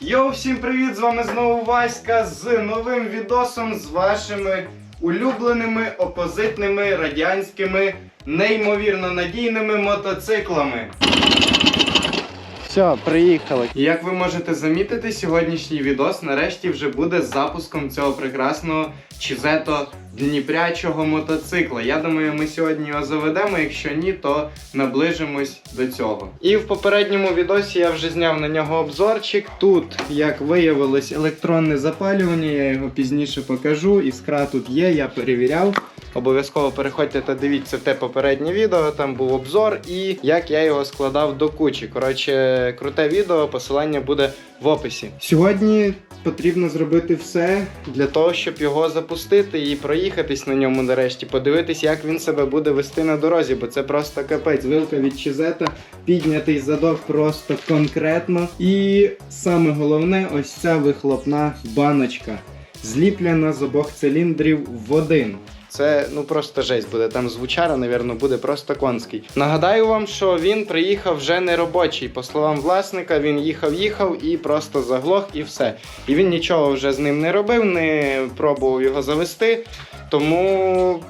Йоу, всім привіт! З вами знову Васька з новим відосом з вашими улюбленими опозитними радянськими неймовірно надійними мотоциклами. Все, приїхали. Як ви можете замітити, сьогоднішній відос нарешті вже буде з запуском цього прекрасного чизето дніпрячого мотоцикла. Я думаю, ми сьогодні його заведемо. Якщо ні, то наближимось до цього. І в попередньому відосі я вже зняв на нього обзорчик. Тут, як виявилось, електронне запалювання, я його пізніше покажу. Іскра тут є, я перевіряв. Обов'язково переходьте та дивіться те попереднє відео, там був обзор і як я його складав до кучі. Коротше, круте відео, посилання буде в описі. Сьогодні потрібно зробити все для того, щоб його запустити і проїхатись на ньому нарешті, подивитись, як він себе буде вести на дорозі, бо це просто капець. Вилка від Чизета, піднятий задок просто конкретно. І саме головне, ось ця вихлопна баночка, зліплена з обох циліндрів в один. Це ну просто жесть буде. Там звучара, напевно, буде просто конський. Нагадаю вам, що він приїхав вже не робочий. По словам власника, він їхав, їхав і просто заглох, і все. І він нічого вже з ним не робив, не пробував його завести. Тому.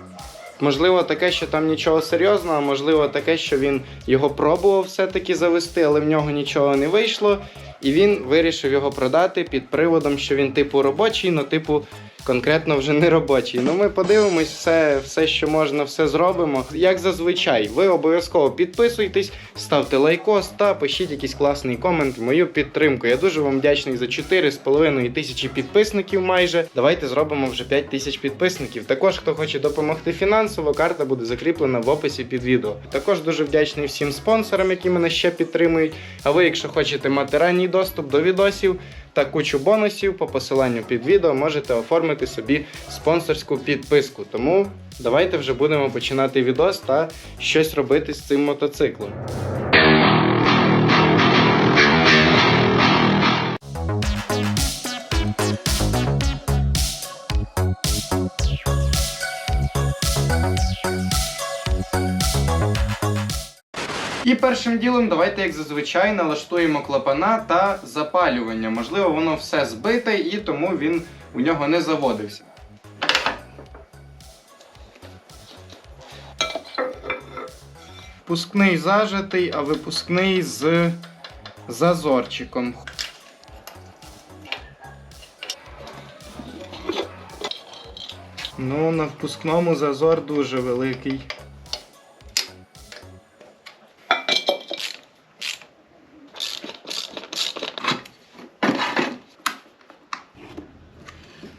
Можливо, таке, що там нічого серйозного, можливо, таке, що він його пробував все-таки завести, але в нього нічого не вийшло. І він вирішив його продати під приводом, що він типу робочий, ну типу конкретно вже не робочий. Ну ми подивимось, все, все, що можна, все зробимо. Як зазвичай, ви обов'язково підписуйтесь, ставте лайкос та пишіть якийсь класний комент мою підтримку. Я дуже вам вдячний за 4,5 тисячі підписників майже. Давайте зробимо вже 5 тисяч підписників. Також, хто хоче допомогти фінансово, карта буде закріплена в описі під відео. Також дуже вдячний всім спонсорам, які мене ще підтримують. А ви, якщо хочете мати ранній доступ до відосів та кучу бонусів по посиланню під відео, можете оформити собі спонсорську підписку. Тому давайте вже будемо починати відос та щось робити з цим мотоциклом. І першим ділом давайте, як зазвичай, налаштуємо клапана та запалювання. Можливо, воно все збите і тому він у нього не заводився. Впускний зажатий, а випускний з зазорчиком. Ну, на впускному зазор дуже великий.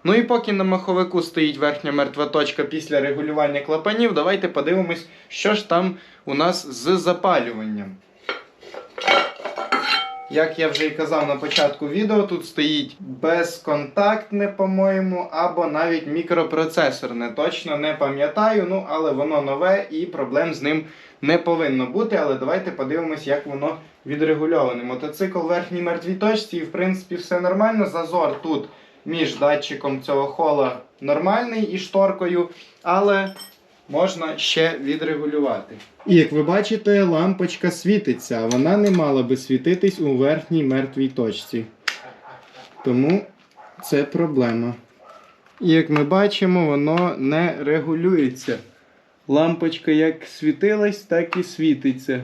Ну і поки на маховику стоїть верхня мертва точка після регулювання клапанів, давайте подивимось, що ж там у нас з запалюванням. Як я вже і казав на початку відео, тут стоїть безконтактне, по-моєму, або навіть мікропроцесорне. Точно не пам'ятаю, ну але воно нове і проблем з ним не повинно бути. Але давайте подивимось, як воно відрегульоване. Мотоцикл в верхній мертвій точці, і в принципі все нормально. Зазор тут між датчиком цього хола нормальний і шторкою, але можна ще відрегулювати. І як ви бачите, лампочка світиться, вона не мала би світитись у верхній мертвій точці. Тому це проблема. І як ми бачимо, воно не регулюється. Лампочка як світилась, так і світиться.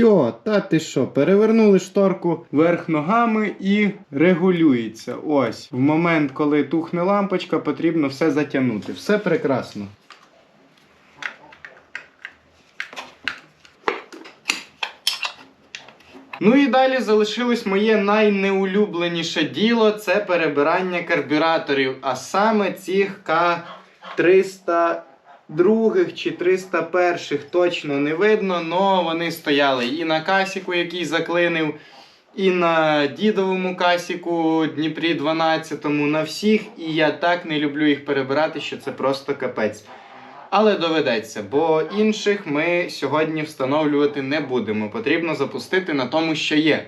Все, та ти що, перевернули шторку вверх ногами і регулюється. Ось. В момент, коли тухне лампочка, потрібно все затягнути. Все прекрасно. Ну і далі залишилось моє найнеулюбленіше діло це перебирання карбюраторів, а саме цих К300 других чи 301 точно не видно, але вони стояли і на касіку, який заклинив, і на дідовому касіку Дніпрі 12, на всіх. І я так не люблю їх перебирати, що це просто капець. Але доведеться, бо інших ми сьогодні встановлювати не будемо. Потрібно запустити на тому, що є.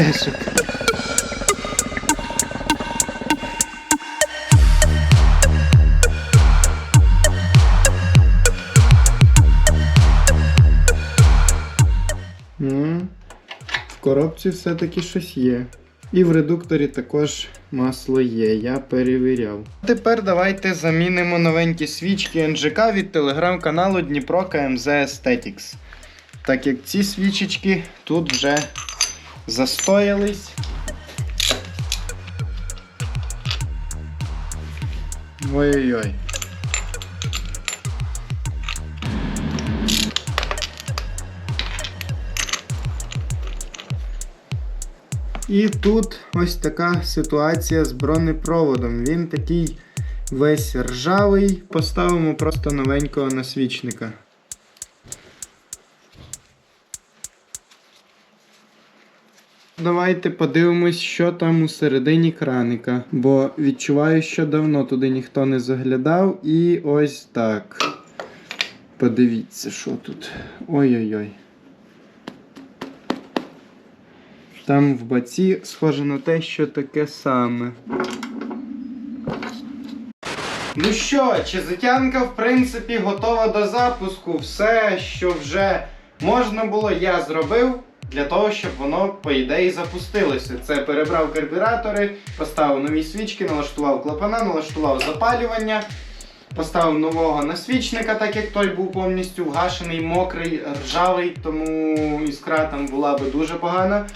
МТшок. М, В коробці все-таки щось є. І в редукторі також масло є, я перевіряв. Тепер давайте замінимо новенькі свічки НЖК від телеграм-каналу Дніпро КМЗ Aesthetics. Так як ці свічечки тут вже застоялись. Ой-ой-ой. І тут ось така ситуація з бронепроводом. Він такий весь ржавий. Поставимо просто новенького насвічника. Давайте подивимось, що там у середині краника. Бо відчуваю, що давно туди ніхто не заглядав. І ось так. Подивіться, що тут. Ой-ой-ой. Там в баці схоже на те, що таке саме. Ну що, чизитянка, в принципі, готова до запуску. Все, що вже можна було, я зробив для того, щоб воно, по ідеї, запустилося. Це перебрав карбюратори, поставив нові свічки, налаштував клапана, налаштував запалювання, поставив нового насвічника, так як той був повністю вгашений, мокрий, ржавий, тому іскра там була би дуже погана.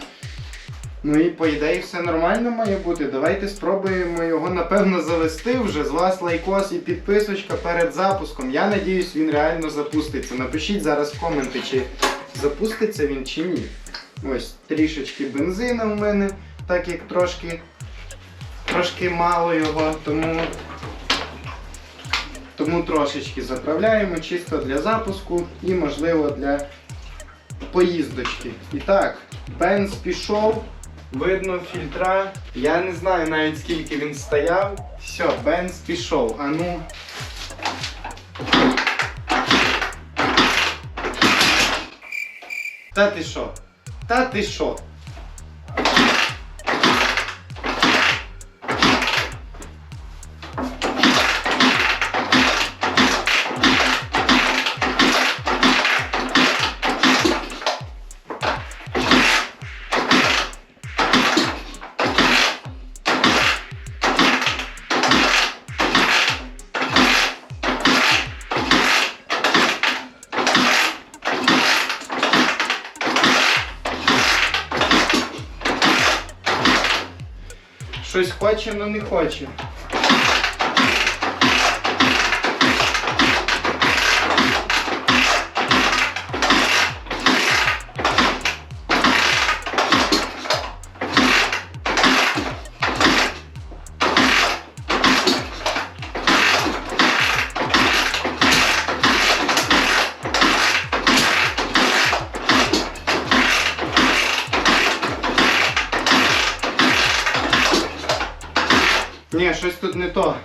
Ну і по ідеї все нормально має бути. Давайте спробуємо його напевно завести вже. З вас лайкос і підписочка перед запуском. Я надіюсь, він реально запуститься. Напишіть зараз в коменти, чи запуститься він чи ні. Ось трішечки бензина у мене, так як трошки, трошки мало його, тому, тому трошечки заправляємо чисто для запуску і можливо для поїздочки. І так, бенз пішов. Видно фільтра. Я не знаю навіть скільки він стояв. Все, бенз пішов. А ну. Та ти що? Та ти що? Щось хоче, але не хоче. Ні, щось тут не то.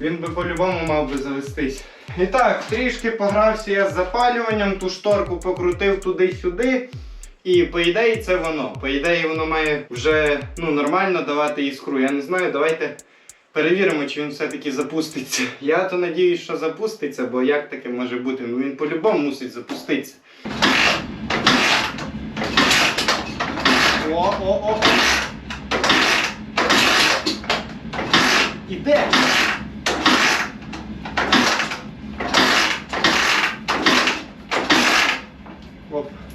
Він би по-любому мав би завестись. І так, трішки погрався я з запалюванням, ту шторку покрутив туди-сюди. І по ідеї це воно. По ідеї воно має вже ну, нормально давати іскру. Я не знаю, давайте перевіримо, чи він все-таки запуститься. Я то надіюсь, що запуститься, бо як таке може бути? Ну він по-любому мусить запуститися. О, e pega. Opa.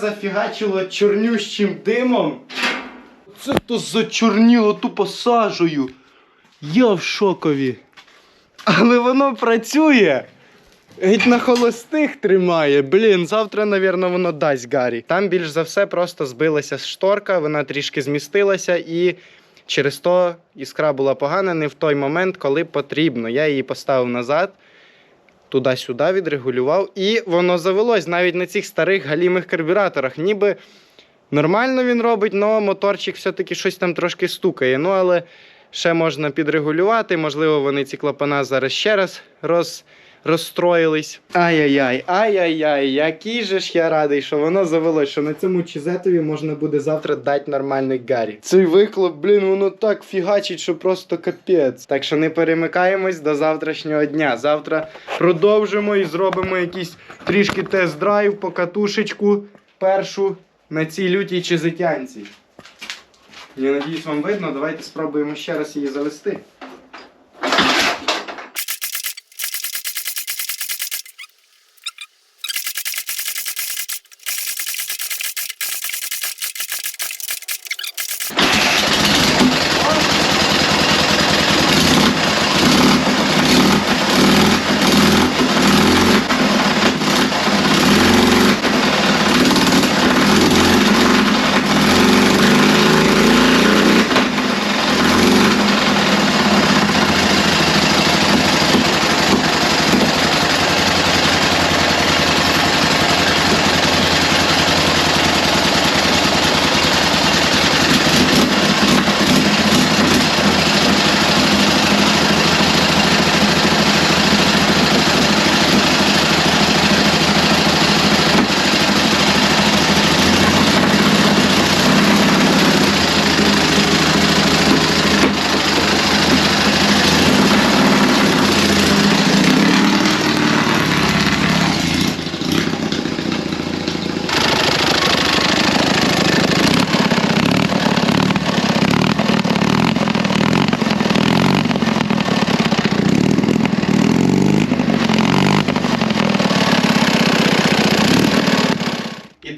Зафігачило чорнющим димом. Це то зачорніло тупо сажею. Я в шокові. Але воно працює. Геть на холостих тримає. Блін, завтра, напевно, воно дасть Гаррі. Там більш за все просто збилася шторка, вона трішки змістилася і через то іскра була погана не в той момент, коли потрібно. Я її поставив назад, туди-сюди відрегулював, і воно завелось навіть на цих старих галімих карбюраторах. Ніби нормально він робить, але моторчик все-таки щось там трошки стукає. Ну, але ще можна підрегулювати. Можливо, вони ці клапана зараз ще раз роз розстроїлись. Ай-яй-яй, ай-яй-яй, який же ж я радий, що воно завелось, що на цьому чизетові можна буде завтра дати нормальний гарі. Цей вихлоп, блін, воно так фігачить, що просто капець. Так що не перемикаємось до завтрашнього дня. Завтра продовжимо і зробимо якийсь трішки тест-драйв по катушечку першу на цій лютій чизетянці. Я надіюсь, вам видно. Давайте спробуємо ще раз її завести.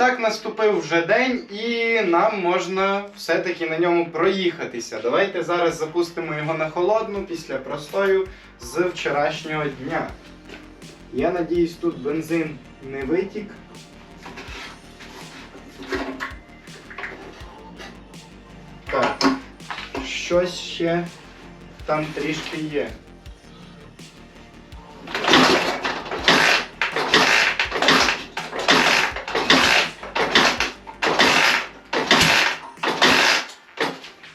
Так наступив вже день, і нам можна все-таки на ньому проїхатися. Давайте зараз запустимо його на холодну після простою з вчорашнього дня. Я надіюсь, тут бензин не витік. Так, щось ще там трішки є.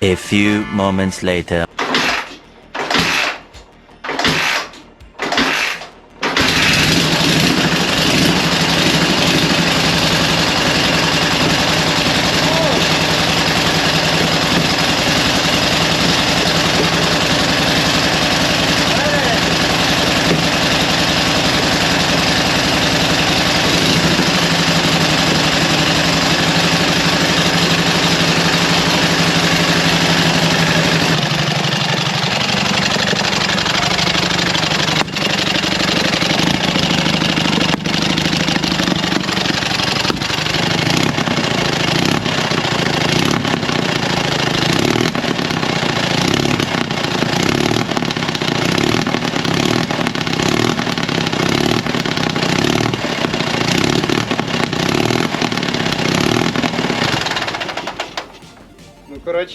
A few moments later.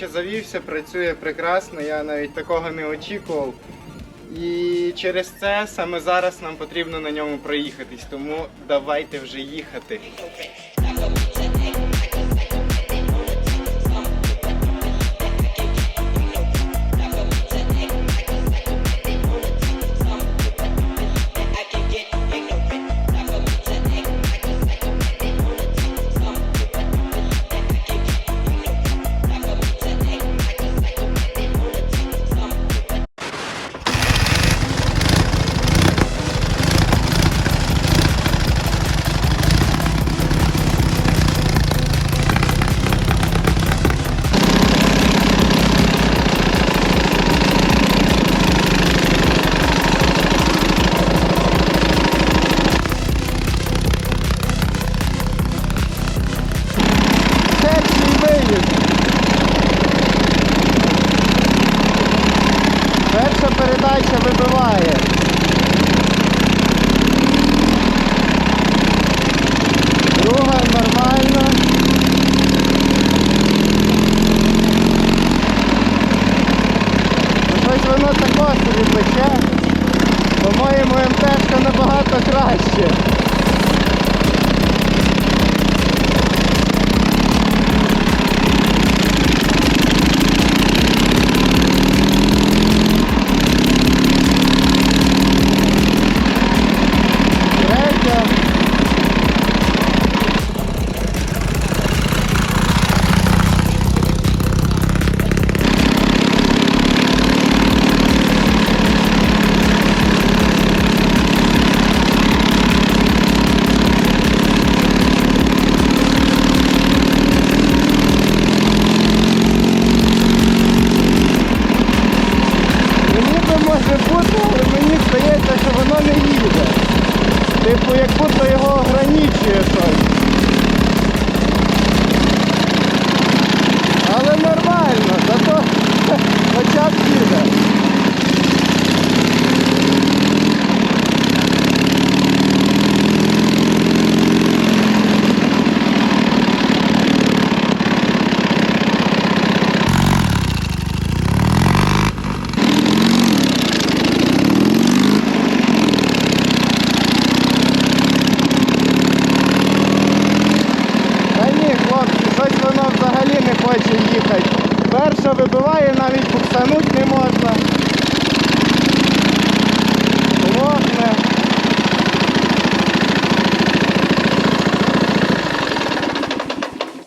Ну, завівся, працює прекрасно, я навіть такого не очікував. І через це саме зараз нам потрібно на ньому проїхатись, тому давайте вже їхати.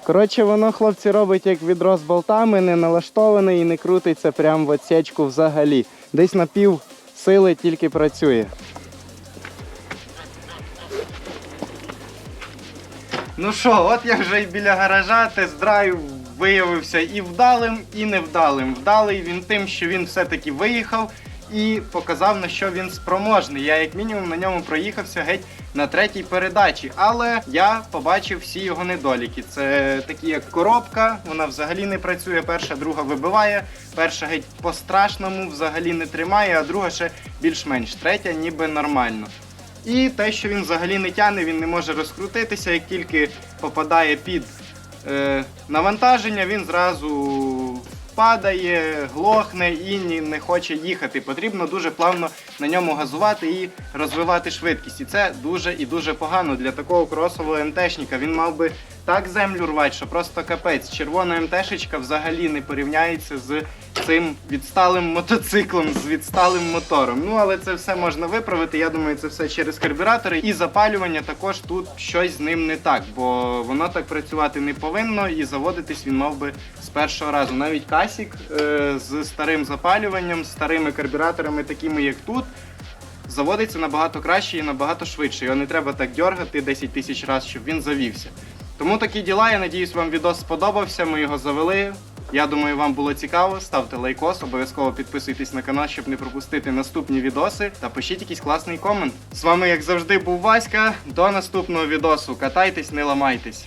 Коротше, воно, хлопці, робить як відро з болтами, не налаштований і не крутиться прямо в отсечку взагалі. Десь на пів сили тільки працює. Ну що, от я вже і біля гаража тест-драйв виявився і вдалим, і невдалим. Вдалий він тим, що він все-таки виїхав і показав, на що він спроможний. Я, як мінімум, на ньому проїхався геть на третій передачі. Але я побачив всі його недоліки. Це такі, як коробка, вона взагалі не працює. Перша, друга вибиває, перша геть по-страшному взагалі не тримає, а друга ще більш-менш. Третя ніби нормально. І те, що він взагалі не тяне, він не може розкрутитися, як тільки попадає під е, навантаження, він зразу падає, глохне і не хоче їхати. Потрібно дуже плавно на ньому газувати і розвивати швидкість. І це дуже і дуже погано для такого кросового МТшника. Він мав би так землю рвати, що просто капець. Червона МТшечка взагалі не порівняється з цим відсталим мотоциклом, з відсталим мотором. Ну але це все можна виправити. Я думаю, це все через карбюратори. І запалювання також тут щось з ним не так, бо воно так працювати не повинно, і заводитись він мав би з першого разу. Навіть касік е, з старим запалюванням, з старими карбюраторами, такими як тут. Заводиться набагато краще і набагато швидше. Його не треба так дергати 10 тисяч разів, щоб він завівся. Тому такі діла. Я надіюсь, вам відос сподобався. Ми його завели. Я думаю, вам було цікаво. Ставте лайкос, обов'язково підписуйтесь на канал, щоб не пропустити наступні відоси. Та пишіть якийсь класний комент. З вами, як завжди, був Васька. До наступного відосу. Катайтесь, не ламайтесь.